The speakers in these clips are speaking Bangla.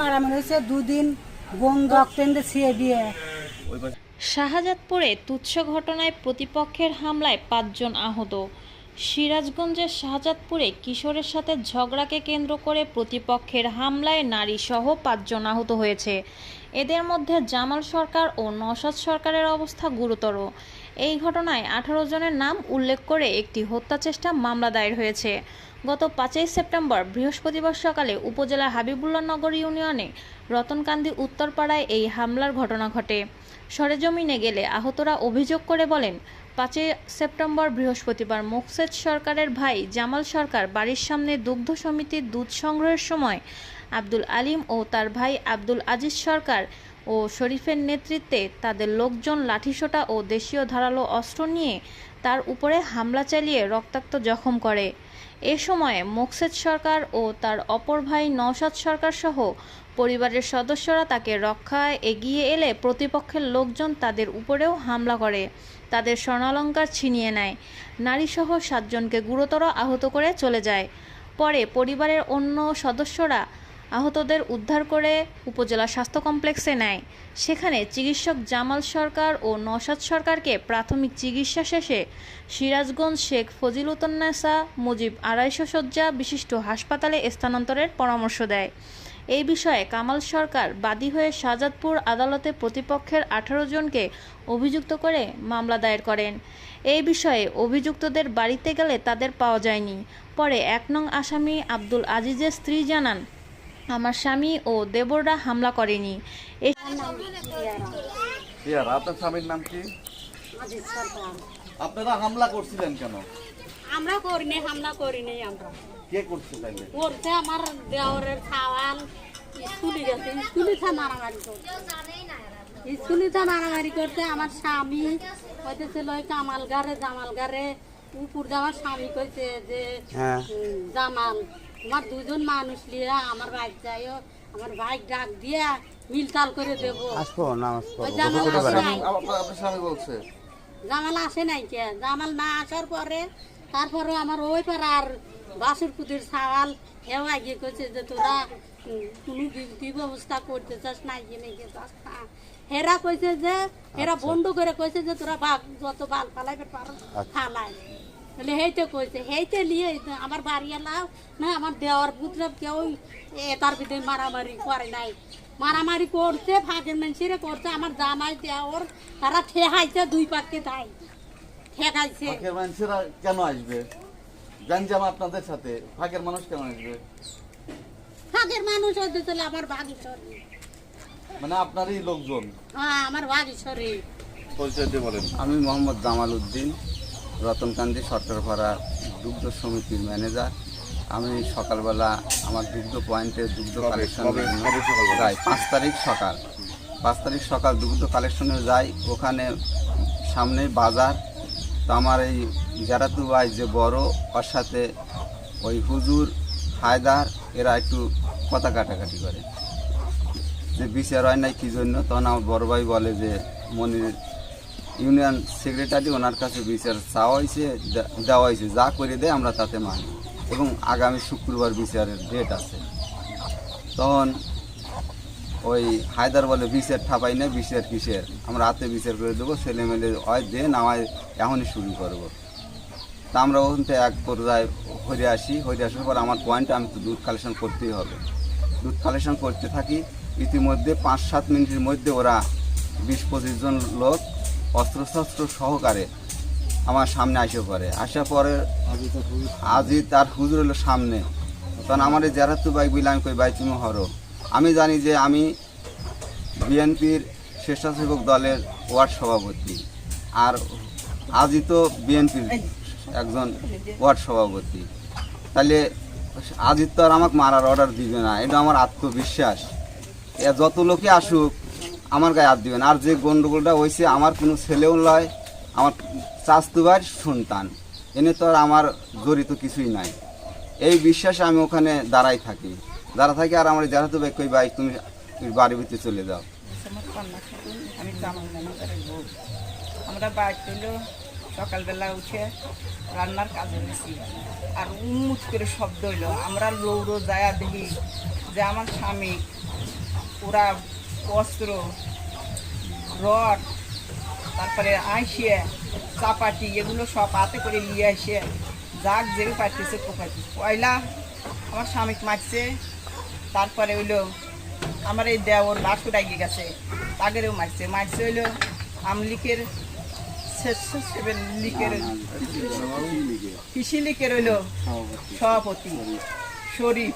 মারামারি হয়েছে দুদিন বোন রক্ত ছিঁড়ে দিয়ে। শাহজাদপুরে তুচ্ছ ঘটনায় প্রতিপক্ষের হামলায় পাঁচজন আহত। সিরাজগঞ্জের শাহজাদপুরে কিশোরের সাথে ঝগড়াকে কেন্দ্র করে প্রতিপক্ষের হামলায় নারী সহ পাঁচজন আহত হয়েছে। এদের মধ্যে জামাল সরকার ও নওশাদ সরকারের অবস্থা গুরুতর। এই ঘটনায় আঠারো জনের নাম উল্লেখ করে একটি হত্যা চেষ্টা মামলা দায়ের হয়েছে। গত পাঁচই সেপ্টেম্বর বৃহস্পতিবার সকালে উপজেলার হাবিবুল্লাহ নগর ইউনিয়নে রতনকান্দি উত্তরপাড়ায় এই হামলার ঘটনা ঘটে। সরেজমিনে গেলে আহতরা অভিযোগ করে বলেন, পাঁচই সেপ্টেম্বর বৃহস্পতিবার মোকসেদ সরকারের ভাই জামাল সরকার বাড়ির সামনে দুগ্ধ সমিতির দুধ সংগ্রহের সময় আব্দুল আলিম ও তার ভাই আব্দুল আজিজ সরকার ও শরীফের নেতৃত্বে তাদের লোকজন লাঠিসোঁটা ও দেশীয় ধারালো অস্ত্র নিয়ে তার উপরে হামলা চালিয়ে রক্তাক্ত জখম করে। এ সময়ে মোকসেদ সরকার ও তার অপর ভাই নওশাদ সরকার সহ পরিবারের সদস্যরা তাকে রক্ষায় এগিয়ে এলে প্রতিপক্ষের লোকজন তাদের উপরেও হামলা করে। তাদের স্বর্ণালঙ্কার ছিনিয়ে নেয়। নারীসহ সাতজনকে গুরুতর আহত করে চলে যায়। পরে পরিবারের অন্য সদস্যরা আহতদের উদ্ধার করে উপজেলা স্বাস্থ্য কমপ্লেক্সে নেয়। সেখানে চিকিৎসক জামাল সরকার ও নওশাদ সরকারকে প্রাথমিক চিকিৎসা শেষে সিরাজগঞ্জ শেখ ফজিলুতন্নেসা মুজিব আড়াইশো শয্যা বিশিষ্ট হাসপাতালে স্থানান্তরের পরামর্শ দেয়। এই বিষয়ে কামাল সরকার বাদী হয়ে শাহজাদপুর আদালতে প্রতিপক্ষের আঠারো জনকে অভিযুক্ত করে মামলা দায়ের করেন। এই বিষয়ে অভিযুক্তদের বাড়িতে গেলে তাদের পাওয়া যায়নি। পরে এক নং আসামি আব্দুল আজিজের স্ত্রী জানান আমার স্বামী ও দেবররা হামলা করেনি। আপনার স্বামীর নাম কি? আপনারা হামলা করছিলেন কেন? আমরা করিনি হামলা করিনি আমরা। কে করছে তাইলে? করছে আমার দেওরের স্কুলে গেছে মারামারি করছে। মারামারি করতে আমার স্বামী কামালগারে জামালগারে উপর স্বামী কইছে যে জামাল। তোমার দুজন মানুষ লিয়া আমার বাইক যাইও আমার বাইক ডাক দিয়া মিলতাল করে দেবো। আসব নামাজ ওই জামাল আপনার আসে নাই। স্বামী- আপনার আপনার স্বামী বলছে। জামাল আসে নাই কে? জামাল না আসার পরে তারপরে আমার ওই পাড়ার বাসুর পুতির সাওয়াল হেও গিয়ে কইছে যে তোরা কোনো ব্যবস্থা করতে চাস না গিয়ে চাস না। হেরা কইছে যে হেরা বন্ধ করে কইছে যে তোরা বাঘ যত বাল ফালাইবে পারো ফালাই তাহলে হেইতে কইছে হেইতে নিয়ে আমার বাড়ি এলাও না আমার দেওয়ার পুত্র কেউ এ তার ভিতরে মারামারি করে নাই। মারামারি করছে ভাগের মানুষেরা করছে আমার জামাই দেওয়ার তারা ঠেহাইছে দুই পাককে তাই ঠেকাইছে। ফাঁকের মানুষেরা কেন আসবে? জানজাম আপনাদের সাথে ফাঁকের মানুষ কেন আসবে? ভাগের মানুষ হতে চলে আমার ভাগীশ্বরী মানে আপনারই লোকজন। হ্যাঁ আমার ভাগীশ্বরী পরিচয় দিয়ে বলেন। আমি মোহাম্মদ জামাল উদ্দিন। রতনকান্দি সরকারপাড়া দুগ্ধ সমিতির ম্যানেজার। আমি সকালবেলা আমার দুগ্ধ পয়েন্টে দুগ্ধ কালেকশন যাই পাঁচ তারিখ সকাল। পাঁচ তারিখ সকাল দুগ্ধ কালেকশনে যাই ওখানে সামনে বাজার। তো আমার এই জারাতু ভাই যে বড় ওর সাথে ওই হুজুর হায়দার এরা একটু কথা কাটাকাটি করে। যে বিচার হয় নাই কী জন্য? তখন আমার বড় ভাই বলে যে মনির ইউনিয়ন সেক্রেটারি, ওনার কাছে বিচার চাওয়া হয়েছে দেওয়া হয়েছে যা করে দেয় আমরা তাতে মানি। এবং আগামী শুক্রবার বিচারের ডেট আছে। তখন ওই হায়দার বলে, বিচার ঠাপাই না বিচার কিসের? আমরা হাতে বিচার করে দেবো ছেলে মেলে হয় দে না হয় এখনই শুরু করব। তা আমরা ওখান থেকে এক পর্যায়ে হরে আসি। হরে আসার পর আমার পয়েন্টে আমি তো দুধ কালেকশন করতেই হবে। দুধ কালেকশন করতে থাকি। ইতিমধ্যে পাঁচ সাত মিনিটের মধ্যে ওরা বিশ পঁচিশ জন লোক অস্ত্রশস্ত্র সহকারে আমার সামনে আসে পড়ে আসার পরে আজি তার হুজুর হলো সামনে। তখন আমার এই জেরাত্তু বাইক বিলে আমি কই বাইক তুমি হরো। আমি জানি যে আমি বিএনপির স্বেচ্ছাসেবক দলের ওয়ার্ড সভাপতি। আর আজই তো বিএনপির একজন ওয়ার্ড সভাপতি। তাহলে আজই তো আর আমাকে মারার অর্ডার দিবে না। এটা আমার আত্মবিশ্বাস। যত লোকে আসুক আমার গায়ে হাত দিবে না আর যে গন্ডগোলটা হয়েছে, আমার কোনো ছেলেও নয়, আমার চাস্তুবার সন্তান। এনে তো আর আমার জড়িত কিছুই নাই। এই বিশ্বাসে আমি ওখানে দাঁড়াই থাকি। দাঁড়া থাকি আর আমার যারা তো কই, ভাই, তুমি বাড়ির ভিতরে চলে যাও। আমার বাইক পেল সকালবেলা উঠে রান্নার কাজে গেছি। আর উন্মুচ করে শব্দ হইল, আমরা লৌড়ো যায়া দেখি যে আমার স্বামী ওরা বস্ত্র রড তারপরে আইসিয়ে চাপাটি এগুলো সব হাতে করে নিয়ে আসে। যাক যে পাইতেছে পোকাটি পয়লা আমার স্বামী মারছে। তারপরে হইল আমার এই দেওয়ার লাঠু ডাইগে গেছে। তাগেরেও মারছে। মারছে হইল আমলিকের লিকের কৃষি লিকের হইল সভাপতি। শরীফ।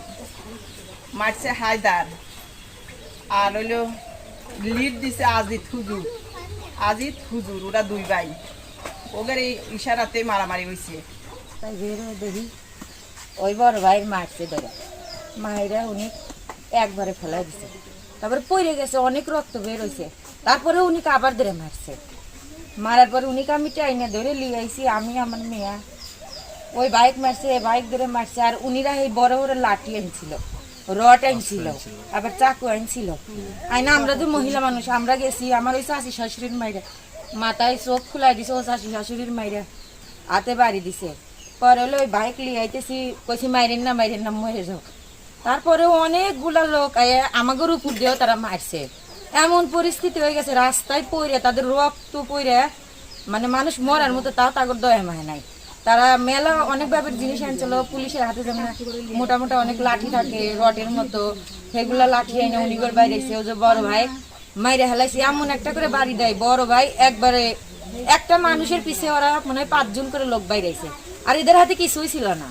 মারছে হায়দার। আর হইল লিড দিছে আজিত হুজুর। আজিত হুজুর, ওরা দুই ভাই। ওদের এই ইশারাতে মারামারি হয়েছে তাই দেখি, ওই বড় ভাই মারছে ধরে। মায়েরা উনি একবারে ফেলাই দিছে। তারপরে পড়ে গেছে, অনেক রক্ত বের হয়েছে তারপরে উনি আবার ধরে মারছে। মারার পরে উনি আমি টাইনে ধরে লিয়ে আইছি, আমি আমার মেয়া। ওই বাইক মারছে বাইক ধরে মারছে, আর উনিরা এই বড় বড় লাঠি আনছিল রড আনছিল আবার চাকু আনছিল আইনা আমরা তো মহিলা মানুষ আমরা গেছি আমার ওই শাশি শাশুড়ির মাইরা মাথায় চোখ খুলাই দিছে ও শাশি শাশুড়ির মাইরা হাতে বাড়ি দিছে। পরে হলো ওই বাইক লিয়ে আইতেছি কইছি মাইরেন না মাইরেন না মরে যাও। তারপরে অনেকগুলা লোক আইয়া আমাদের উপর দিয়েও তারা মারছে। এমন পরিস্থিতি হয়ে গেছে রাস্তায় পড়ে তাদের রক্ত পড়ে মানে মানুষ মরার মতো তাও তাগর দয়া মায় নাই। তারা মেলা অনেক ভাবে জিনিস আনছিল, পুলিশের হাতে যেমন মোটা অনেক লাঠি থাকে, রডের মতো, সেগুলা লাঠি এনে উনিগর বাইরে ও যে বড় ভাই, মাইরে হেলাইছে, এমন একটা করে বাড়ি দেয়। বড় ভাই একবারে, একটা মানুষের পিছিয়ে ওরা মনে হয় পাঁচজন করে লোক বাইরেছে আর এদের হাতে কিছুই ছিল না।